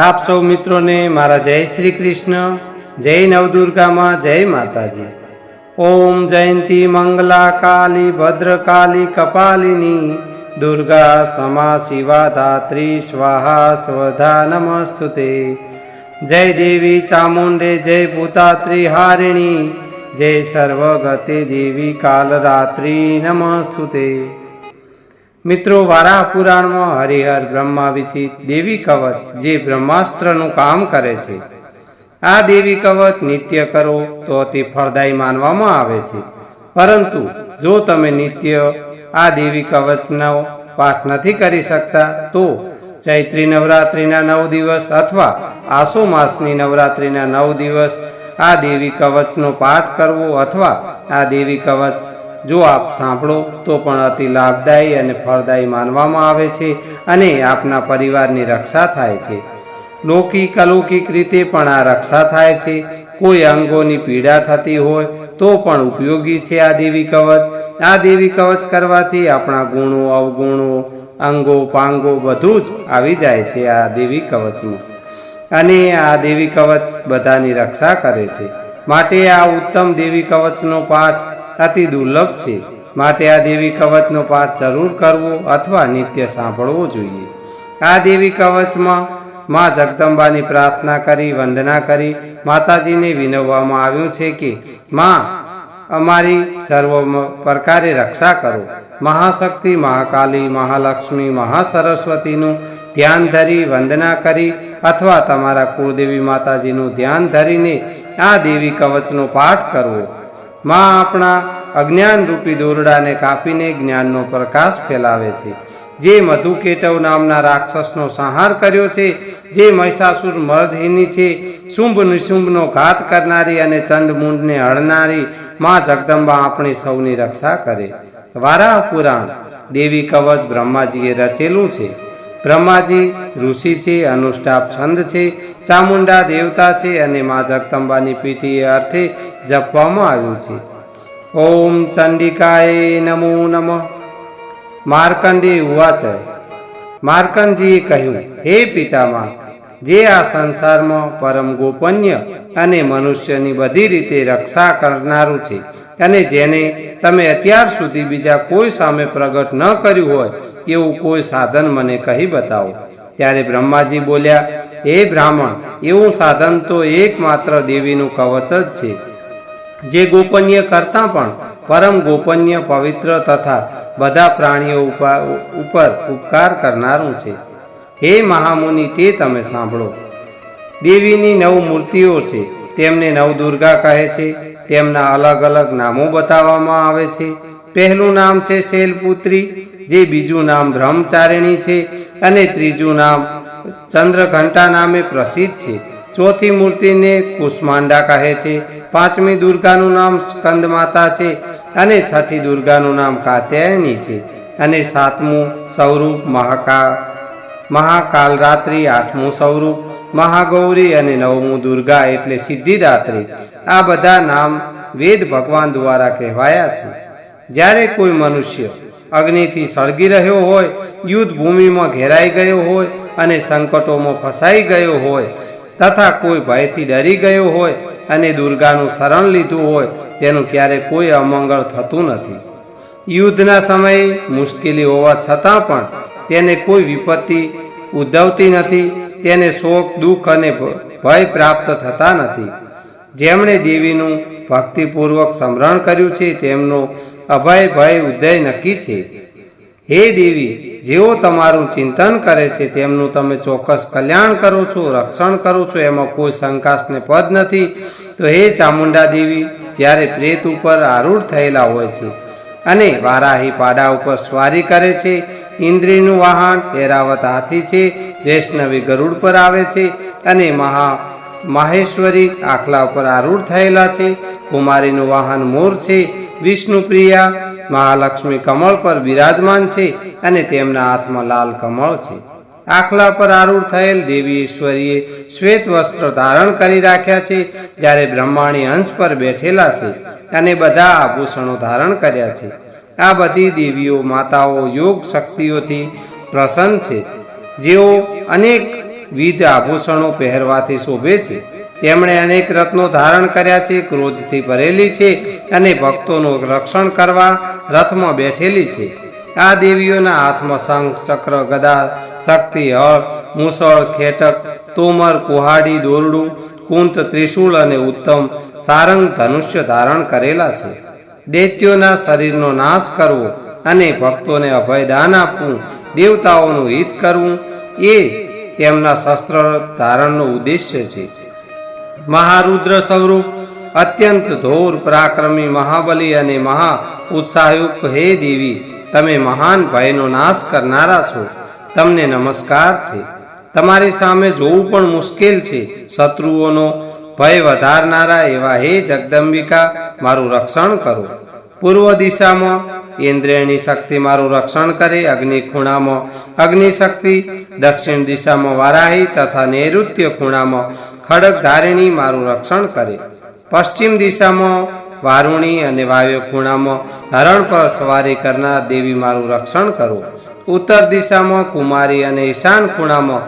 આપ સૌ મિત્રોને મારા જય શ્રી કૃષ્ણ, જય નવદુર્ગામાં જય માતાજી. ઓમ જયંતી મંગલા કાલી ભદ્રકાલી, કપાલિની, દુર્ગા સમા શિવા ધાત્રી, સ્વાહા સ્વધા નમસ્તુતે. જય દેવી ચામુંડે, જય ભૂતાત્રી હારિણી, જય સર્વગતિ દેવી કાલરાત્રિ નમસ્તુતે. મિત્રો, વારાહ પુરાણમાં હરિહર બ્રહ્મા વિચિત દેવી કવચ જે બ્રહ્માસ્ત્રનું કામ કરે છે. આ દેવી કવચ નિત્ય કરો તો તે ફળદાયી માનવામાં આવે છે. પરંતુ જો તમે નિત્ય આ દેવી કવચનો પાઠ નથી કરી શકતા, તો ચૈત્રી નવરાત્રિના નવ દિવસ અથવા આસો માસની નવરાત્રિના નવ દિવસ આ દેવી કવચનો પાઠ કરવો અથવા આ દેવી કવચ જો આપ સાંભળો, તો પણ અતિ લાભદાયી અને ફળદાયી માનવામાં આવે છે અને આપના પરિવારની રક્ષા થાય છે. લૌકિક અલૌકિક રીતે પણ આ રક્ષા થાય છે. કોઈ અંગોની પીડા થતી હોય, તો પણ ઉપયોગી છે આ દેવી કવચ. આ દેવી કવચ કરવાથી આપણા ગુણો, અવગુણો, અંગો, પાંગો બધું જ આવી જાય છે આ દેવી કવચમાં. અને આ દેવી કવચ બધાની રક્ષા કરે છે. માટે આ ઉત્તમ દેવી કવચનો પાઠ અતિ દુર્લભ છે. માટે આ દેવી કવચનો પાઠ જરૂર કરવો અથવા નિત્ય સાંભળવો જોઈએ. આ દેવી કવચમાં માં જગદંબાની પ્રાર્થના કરી, વંદના કરી, માતાજીને વિનવવામાં આવ્યું છે કે, માં, અમારી સર્વ પ્રકારે રક્ષા કરો. મહાશક્તિ મહાકાલી, મહાલક્ષ્મી, મહાસરસ્વતીનું ધ્યાન ધરી વંદના કરી અથવા તમારા કુળદેવી માતાજીનું ધ્યાન ધરીને આ દેવી કવચનો પાઠ કરવો. માં આપણા અજ્ઞાન રૂપી દોરડાને કાપીને જ્ઞાનનો પ્રકાશ ફેલાવે છે. જે મધુકેટવ નામના રાક્ષસનો સંહાર કર્યો છે, જે મહિષાસુર મર્દહિની છે, શુંભ નિશુંભનો ઘાત કરનારી અને ચંડમુંડને હળનારી માં જગદંબા આપણી સૌની રક્ષા કરે. વારાહ પુરાણ દેવી કવચ બ્રહ્માજીએ રચેલું છે. બ્રહ્માજી, ઋષિ છે અનુષ્ઠાપ છંદ છે, ચામુંડા દેવતા છે અને મા જગદંબાની પીઠી અર્થે જપવામાં આવ્યું છે. ઓમ ચંડિકાય નમો નમઃ. માર્કંડે ઉવાચ માર્કંડજીએ કહ્યું, હે પિતામાં, જે આ સંસારમાં પરમ ગોપન્ય અને મનુષ્યની બધી રીતે રક્ષા કરનારું છે અને જેને તમે અત્યાર સુધી બીજા કોઈ સામે પ્રગટ ન કર્યું હોય એવું કોઈ સાધન મને કહી બતાવો. ત્યારે બ્રહ્માજી બોલ્યા, હે બ્રાહ્મણ, એવું સાધન તો એકમાત્ર દેવીનું કવચ જ છે. જે ગોપનીય કરતાં પણ પરમ ગોપનીય પવિત્ર તથા બધા પ્રાણીઓ ઉપર ઉપકાર કરનારું છે. હે મહામુનિ, તે તમે સાંભળો. દેવીની નવ મૂર્તિઓ છે. તેમને નવદુર્ગા કહે છે. તેમના અલગ અલગ નામો બતાવવામાં આવે છે. પહેલું નામ છે શૈલપુત્રી જે બીજું નામ બ્રહ્મચારિણી છે અને ત્રીજું નામ ચંદ્રઘંટા નામે પ્રસિદ્ધ છે. ચોથી મૂર્તિને કુષ્માંડા કહે છે. પાંચમી દુર્ગાનું નામ સ્કંદ માતા છે અને છઠ્ઠી દુર્ગાનું નામ કાત્યાયની છે અને સાતમું સ્વરૂપ મહાકાળ મહાકાલરાત્રિ, આઠમું સ્વરૂપ મહાગૌરી અને નવમું દુર્ગા એટલે સિદ્ધિદાત્રી. આ બધા નામ વેદ ભગવાન દ્વારા કહેવાયા છે. જ્યારે કોઈ મનુષ્ય અગ્નિથી સળગી રહ્યો હોય, યુદ્ધ ભૂમિમાં ઘેરાઈ ગયો હોય અને સંકટોમાં ફસાઈ ગયો હોય, તથા કોઈ ભયથી ડરી ગયો હોય અને દુર્ગાનું શરણ લીધું હોય, તેનું ક્યારે કોઈ અમંગળ થતું નથી. યુદ્ધના સમયે મુશ્કેલી હોવા છતાં પણ તેને કોઈ વિપત્તિ ઉદ્ભવતી નથી, તેને શોક, દુઃખ અને ભય પ્રાપ્ત થતા નથી. જેમણે દેવીનું ભક્તિપૂર્વક સમરણ કર્યું છે, તેમનો અભય ભય ઉદય નક્કી છે. હે દેવી, જેઓ તમારું ચિંતન કરે છે, તેમનું તમે ચોક્કસ કલ્યાણ કરો છો, રક્ષણ કરો છો, એમાં કોઈ શંકાસને પદ નથી. તો હે ચામુંડા દેવી, જ્યારે પ્રેત ઉપર આરૂઢ થયેલા હોય છે અને વારાહી પાડા ઉપર સ્વારી કરે છે, ઇન્દ્રિયનું વાહન એરાવત હાથી છે, વૈષ્ણવી ગરુડ પર આવે છે અને મહા માહેશ્વરી આખલા ઉપર આરૂઢ થયેલા છે, કુમારીનું વાહન મોર છે વિષ્ણુ પ્રિયા મહાલક્ષ્મી કમળ પર બિરાજમાન છે અને તેમના હાથમાં લાલ કમળ છે. આખલા પર આરૂઢ થયેલ દેવી ઈશ્વરીએ શ્વેત વસ્ત્ર ધારણ કરી રાખ્યા છે, જ્યારે બ્રહ્માણી અંશ પર બેઠેલા છે અને બધા આભૂષણો ધારણ કર્યા છે. આ બધી દેવીઓ માતાઓ યોગ શક્તિઓથી પ્રસન્ન છે. જેઓ અનેક વિધ આભૂષણો પહેરવાથી શોભે છે. તેમણે અનેક રત્નો ધારણ કર્યા છે, ક્રોધથી ભરેલી છે અને ભક્તોનું રક્ષણ કરવા રથમાં બેઠેલી છે. આ દેવીઓના હાથમાં શંખ, ચક્ર ગદા શક્તિ, હળ, મુસળ ખેટક તોમર, કુહાડી, દોરડું, કુંત, ત્રિશૂળ અને ઉત્તમ સારંગ ધનુષ્ય ધારણ કરેલા છે. દૈત્યોના શરીરનો નાશ કરવો અને ભક્તોને અભયદાન આપવું, દેવતાઓનું હિત કરવું એ તેમના શસ્ત્ર ધારણનો ઉદ્દેશ્ય છે. મહારુદ્ર સ્વરૂપ, અત્યંત ધોર પરાક્રમી મહાબલી અને મહા ઉત્સાહયુક્ત હે દેવી, તમે મહાન ભયનો નાશ કરનારા છો. તમને નમસ્કાર છે. તમારી સામે જોવું પણ મુશ્કેલ છે. શત્રુઓનો ભય વધારનારા એવા હે જગદંબિકા, મારું રક્ષણ કરો. પૂર્વ દિશામાં ઇન્દ્રિયની શક્તિ મારું રક્ષણ કરે અગ્નિ ખૂણામાં અગ્નિ શક્તિ દક્ષિણ દિશામાં વારાહી તથા નૈઋત્ય ખૂણામાં ખડક ધારીણી મારું રક્ષણ કરે. પશ્ચિમ દિશામાં વારુણી અને વાયુ ખૂણામાં હરણ પર સવારી કરનાર દેવી મારું રક્ષણ કરો. ઉત્તર દિશામાં કુમારી અને ઈશાન ખૂણામાં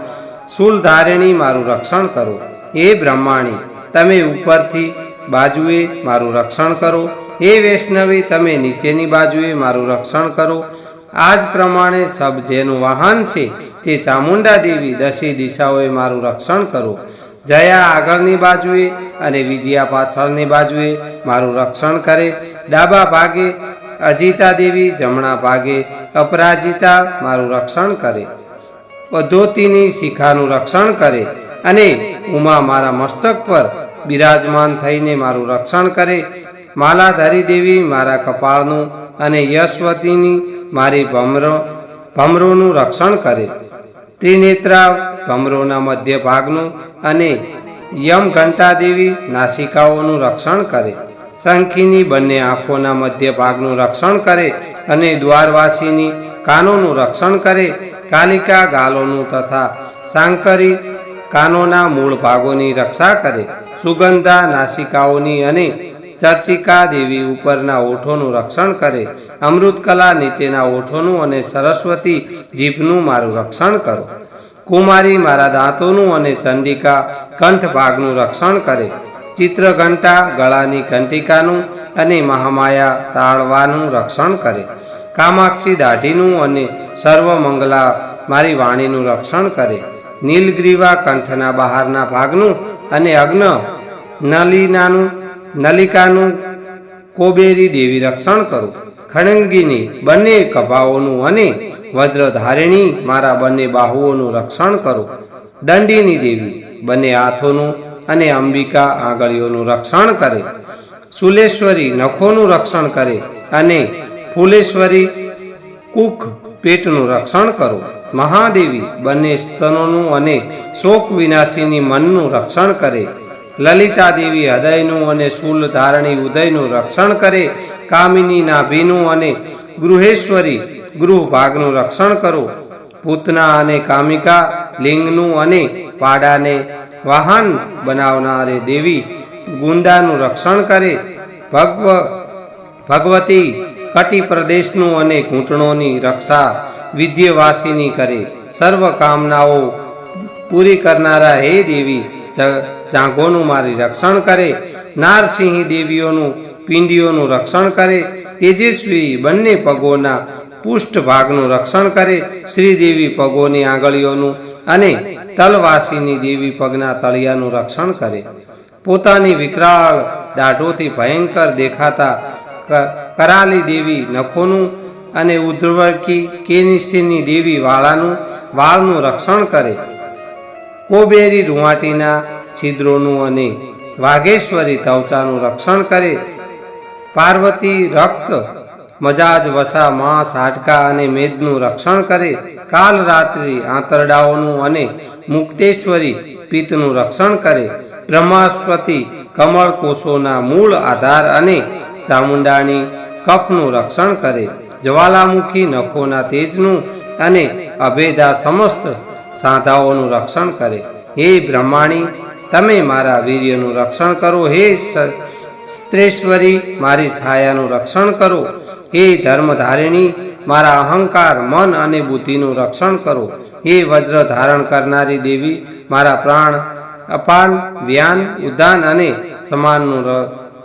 શૂલધારિણી મારું રક્ષણ કરો. એ બ્રહ્માણી, તમે ઉપરથી બાજુએ મારું રક્ષણ કરો. હે વૈષ્ણવી, તમે નીચેની બાજુએ મારું રક્ષણ કરો. આ જ પ્રમાણે સબ જેનું વાહન છે તે ચામુંડા દેવી દસી દિશાઓએ મારું રક્ષણ કરો. જયા આગળની બાજુએ અને વિજયા પાછળની બાજુએ મારું રક્ષણ કરે. ડાબા ભાગે અજીતા દેવી, જમણા ભાગે અપરાજિતા મારું રક્ષણ કરે. પદ્ધતિની શિખાનું રક્ષણ કરે અને ઉમા મારા મસ્તક પર બિરાજમાન થઈને મારું રક્ષણ કરે. માલાધારી દેવી મારા કપાળનું અને યશવતીની મારી ભમરો ભમરોનું રક્ષણ કરે. ત્રિનેત્રા ભમરોના મધ્ય ભાગનું અને યમ ઘંટા દેવી નાસિકાઓનું રક્ષણ કરે. શંખીની બંને આંખોના મધ્ય ભાગનું રક્ષણ કરે અને દ્વારવાસીની કાનોનું રક્ષણ કરે. કાલિકા ગાલોનું તથા સાંકરી કાનોના મૂળ ભાગોની રક્ષા કરે. સુગંધા નાસિકાઓની અને ચર્ચિકા દેવી ઉપરના ઓઠોનું રક્ષણ કરે, અમૃતકલા નીચેના ઓઠોનું અને સરસ્વતી જીભનું મારું રક્ષણ કરો. કુમારી મારા દાંતોનું અને ચંડિકા કંઠ ભાગનું રક્ષણ કરે. ચિત્રઘંટા ગળાની ઘંટિકાનું અને મહામાયા તાળવાનું રક્ષણ કરે. કામાક્ષી દાઢીનું અને સર્વમંગલા મારી વાણીનું રક્ષણ કરે. નીલગ્રીવા કંઠના બહારના ભાગનું અને અગ્ન નલિનાનું નલિકાનું કોબેરી દેવી રક્ષણ કરો. ખણંગીની બંને કભાઓનું અને વજ્રધારિણી મારા બંને બાહુઓનું રક્ષણ કરો. દંડીની દેવી બંને હાથોનું અને અંબિકા આંગળીઓનું રક્ષણ કરે. સુલેશ્વરી નખોનું રક્ષણ કરે અને ફૂલેશ્વરી કુખ પેટનું રક્ષણ કરો. મહાદેવી બંને સ્તનોનું અને શોક વિનાશીની મનનું રક્ષણ કરે. લલિતા દેવી હૃદયનું અને શૂલ ધારણી ઉદયનું રક્ષણ કરે કામિની નાભીનું અને ગૃહેશ્વરી ગૃહ ભાગનું રક્ષણ કરો. પૂતના અને કામિકા લિંગનું અને પાડાને વાહન બનાવનારે દેવી ગુંદાનું રક્ષણ કરે. ભગવ, ભગવતી કટી પ્રદેશનું અને ઘૂંટણોની રક્ષા વિદ્યવાસીની કરે. સર્વ કામનાઓ પૂરી કરનારા હે દેવી જાંઘોનું મારી રક્ષણ કરે, નારસિંહ દેવીઓનું, પિંડીઓનું રક્ષણ કરે, તેજસ્વી બંને પગોના પુષ્ઠ ભાગનું રક્ષણ કરે, શ્રીદેવી પગોની આંગળીઓનું અને તલવાસીની દેવી પગના તળિયાનું રક્ષણ કરે. પોતાની વિકરાળ દાઢોથી ભયંકર દેખાતા કરાલી દેવી નખોનું અને ઉદ્રવકી કેનિસીની દેવી વાળાનું, વાળનું રક્ષણ કરે. કોબેરી રૂવાટીના છિદ્રોનું અને વાઘેશ્વરી તવચાનું રક્ષણ કરે. પાર્વતી રક્ત, મજાજ, વસા, માંસ, હાડકા અને મેદનું રક્ષણ કરે. કાલ રાત્રિ આંતરડાઓનું અને મુક્તેશ્વરી પિત્તનું રક્ષણ કરે. બ્રહ્માસ્પતિ કમળ કોષોના મૂળ આધાર અને ચામુંડાની કફનું રક્ષણ કરે. જ્વાલામુખી નખોના તેજનું અને અભેદા સમસ્ત સાધાઓનું રક્ષણ કરે. હે બ્રહ્માણી તમે મારા વીર્યનું રક્ષણ કરો. હે સ્ત્રેશ્વરી, મારી છાયાનું રક્ષણ કરો. હે ધર્મધારિણી, મારા અહંકાર, મન અને બુદ્ધિનું રક્ષણ કરો. હે વજ્ર ધારણ કરનારી દેવી, મારા પ્રાણ અપાન, વ્યાન ઉદાન અને સમાનનું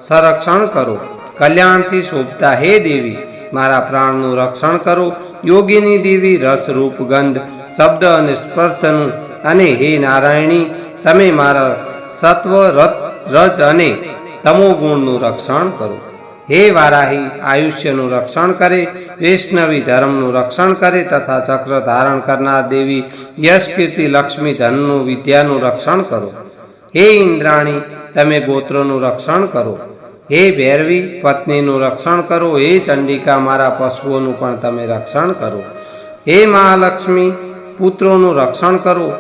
સંરક્ષણ કરો. કલ્યાણથી શોભતા હે દેવી, મારા પ્રાણનું રક્ષણ કરો. યોગીની દેવી રસ રૂપ ગંધ, શબ્દ અને સ્પર્શનું અને હે નારાયણી તમે મારા સત્વ રજ અને તમો ગુણનું રક્ષણ કરો. હે વારાહી, આયુષ્યનું રક્ષણ કરે, વૈષ્ણવી ધર્મનું રક્ષણ કરે તથા ચક્ર ધારણ કરનાર દેવી યશ કીર્તિ લક્ષ્મી ધનનું, વિદ્યાનું રક્ષણ કરો. હે ઇન્દ્રાણી, તમે ગોત્રોનું રક્ષણ કરો. હે ભૈરવી, પત્નીનું રક્ષણ કરો. હે ચંડિકા, મારા પશુઓનું પણ તમે રક્ષણ કરો. હે મહાલક્ષ્મી, પુત્રોનું રક્ષણ કરો.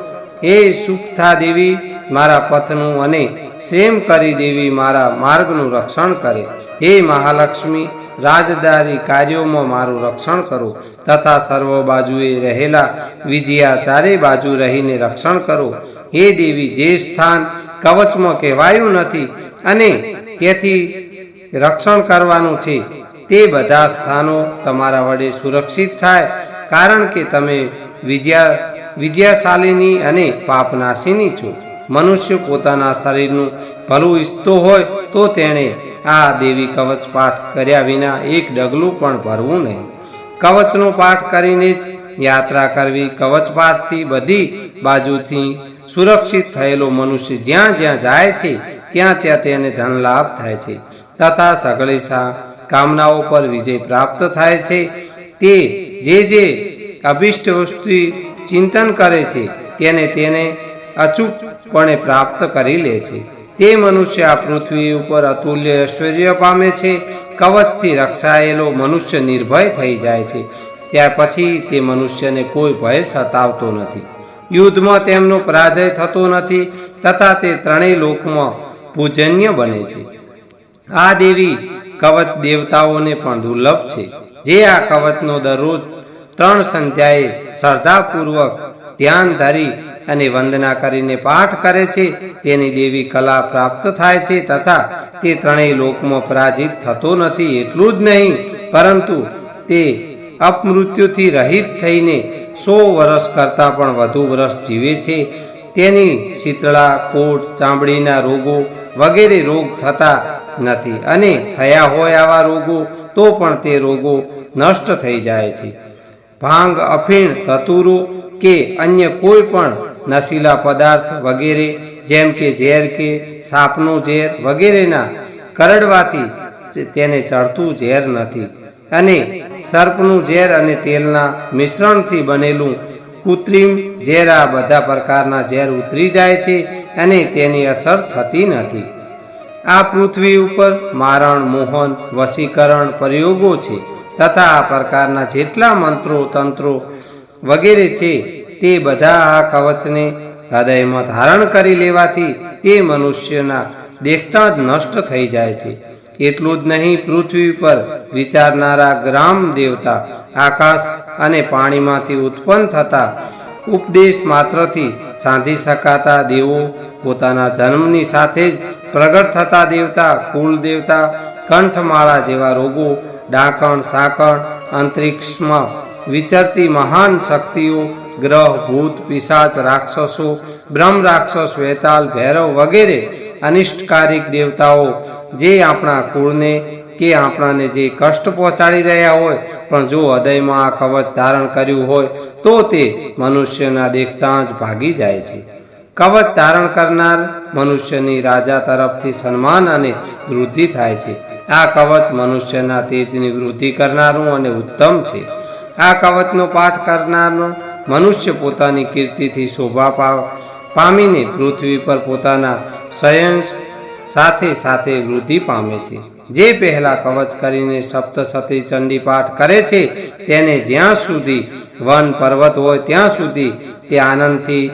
હે સુખથા દેવી, મારા પથનું અને શ્રેમ કરી દેવી મારા માર્ગનું રક્ષણ કરે. હે મહાલક્ષ્મી, રાજદારી કાર્યોમાં મારું રક્ષણ કરો. તથા સર્વ બાજુએ રહેલા વિજયા ચારે બાજુ રહીને રક્ષણ કરો. હે દેવી, જે સ્થાન કવચમાં કહેવાયું નથી અને તેથી રક્ષણ કરવાનું છે, તે બધા સ્થાનો તમારા વડે સુરક્ષિત થાય. કારણ કે તમે વિજયા વિજયાશાલીની અને પાપનાશીની છું. મનુષ્ય પોતાના શરીરનું ભલું ઈચ્છતો હોય તો તેણે આ દેવી કવચ પાઠ કર્યા વિના એક ડગલું પણ ભરવું નહીં. કવચનો પાઠ કરીને જ યાત્રા કરવી, કવચ પાઠથી બધી બાજુથી સુરક્ષિત થયેલો મનુષ્ય જ્યાં જ્યાં જાય છે, ત્યાં ત્યાં તેને ધન લાભ થાય છે. તથા સગળી કામનાઓ પર વિજય પ્રાપ્ત થાય છે. તે જે જે અભિષ્ટ વસ્તુ ચિંતન કરે છે, તેને તેને અચૂકપણે પ્રાપ્ત કરી લે છે. તે મનુષ્ય આ પૃથ્વી ઉપર અતુલ્ય ઐશ્વર્ય પામે છે, કવચથી રક્ષાયેલો મનુષ્ય નિર્ભય થઈ જાય છે. ત્યાર પછી તે મનુષ્યને કોઈ ભય સતાવતો નથી. યુદ્ધમાં તેમનો પરાજય થતો નથી, તથા તે ત્રણેય લોકમાં પૂજન્ય બને છે. આ દેવી કવચ દેવતાઓને પણ દુર્લભ છે. જે આ કવચનો દરરોજ ત્રણ સંધ્યાએ શ્રદ્ધાપૂર્વક ધ્યાન ધરી અને વંદના કરીને પાઠ કરે છે. તેની દેવી કલા પ્રાપ્ત થાય છે તથા તે ત્રણેય લોકમાં પરાજિત થતો નથી, એટલું જ નહીં, પરંતુ તે અપમૃત્યુથી રહિત થઈને સો વર્ષ કરતાં પણ વધુ વર્ષ જીવે છે. તેની શીતળા, કોટ, ચામડીના રોગો વગેરે રોગ થતા નથી અને થયા હોય આવા રોગો તો પણ તે રોગો નષ્ટ થઈ જાય છે. ભાંગ, અફીણ ધતુરો કે અન્ય કોઈ પણ નશીલા પદાર્થ વગેરે, જેમ કે ઝેર કે સાપનું ઝેર વગેરેના કરડવાથી તેને ચડતું ઝેર નથી. અને સર્પનું ઝેર અને તેલના મિશ્રણથી બનેલું કૃત્રિમ ઝેર આ બધા પ્રકારના ઝેર ઉતરી જાય છે અને તેની અસર થતી નથી. આ પૃથ્વી ઉપર મારણ, મોહન, વશીકરણ પ્રયોગો છે. તથા આ પ્રકારના જેટલા મંત્રો, તંત્રો વગેરે છે, તે બધા આ કવચને હૃદયમાં ધારણ કરી લેવાથી તે મનુષ્યના દેખતા જ નષ્ટ થઈ જાય છે. એટલું જ નહીં, પૃથ્વી પર વિચારનારા ગ્રામ દેવતા આકાશ અને પાણીમાંથી ઉત્પન્ન થતા ઉપદેશ માત્રથી સાંધી શકાતા દેવો પોતાના જન્મની સાથે જ પ્રગટ થતા દેવતા કુલ દેવતા કંઠમાળા જેવા રોગો ડાકણ, સાકણ, અંતરિક્ષમાં વિચરતી મહાન શક્તિઓ, ગ્રહ, ભૂત, પિશાચ, રાક્ષસો, બ્રહ્મ રાક્ષસ વેતાલ ભૈરવ વગેરે અનિષ્ટકારિક દેવતાઓ જે આપણા કુળને કે આપણાને જે કષ્ટ પહોંચાડી રહ્યા હોય, પણ જો હૃદયમાં આ કવચ ધારણ કર્યું હોય, તો તે મનુષ્યના દેખતા જ ભાગી જાય છે. કવચ ધારણ કરનાર મનુષ્યની રાજા તરફથી સન્માન અને વૃદ્ધિ થાય છે. આ કવચ મનુષ્યના તેજની વૃદ્ધિ કરનારું અને ઉત્તમ છે. આ કવચનો પાઠ કરનારનો મનુષ્ય પોતાની કીર્તિથી શોભા પામીને પૃથ્વી પર પોતાના સ્વયં સાથે સાથે વૃદ્ધિ પામે છે. જે પહેલા કવચ કરીને સપ્તસતી ચંડી પાઠ કરે છે, તેને જ્યાં સુધી વન પર્વત હોય ત્યાં સુધી તે આનંદથી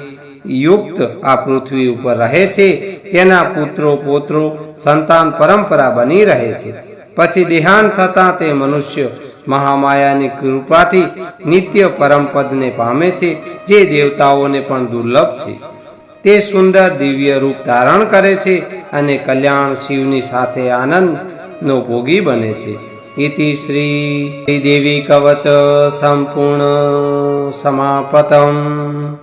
યુક્ત આ પૃથ્વી ઉપર રહે છે, તેના પુત્રો પોત્રો સંતાન પરંપરા બની રહે છે. પછી દેહાંત થતાં તે મનુષ્ય મહામાયાની કૃપાથી નિત્ય પરમપદને પામે છે, જે દેવતાઓને પણ દુર્લભ છે. તે સુંદર દિવ્ય રૂપ ધારણ કરે છે અને કલ્યાણ શિવની સાથે આનંદનો ભોગી બને છે. ઇતિ શ્રી દેવી કવચ સંપૂર્ણ સમાપતમ.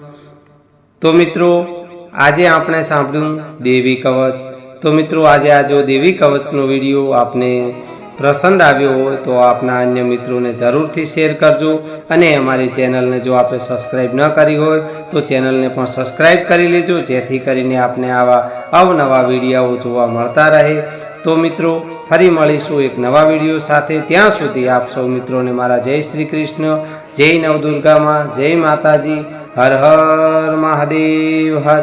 તો મિત્રો, આજે આપણે સાંભળ્યું દેવી કવચ. તો મિત્રો, આજે આ જો દેવી કવચનો વીડિયો આપને પસંદ આવ્યો હોય, તો આપના અન્ય મિત્રોને જરૂરથી શેર કરજો. અને અમારી ચેનલને જો આપણે સબસ્ક્રાઈબ ન કરી હોય, તો ચેનલને પણ સબસ્ક્રાઈબ કરી લેજો, જેથી કરીને આપને આવા અવનવા વિડીયાઓ જોવા મળતા રહે. તો મિત્રો, ફરી મળીશું એક નવા વીડિયો સાથે. ત્યાં સુધી આપ સૌ મિત્રોને મારા જય શ્રી કૃષ્ણ. જય નવદુર્ગામાં જય માતાજી હર હર મહાદેવ હર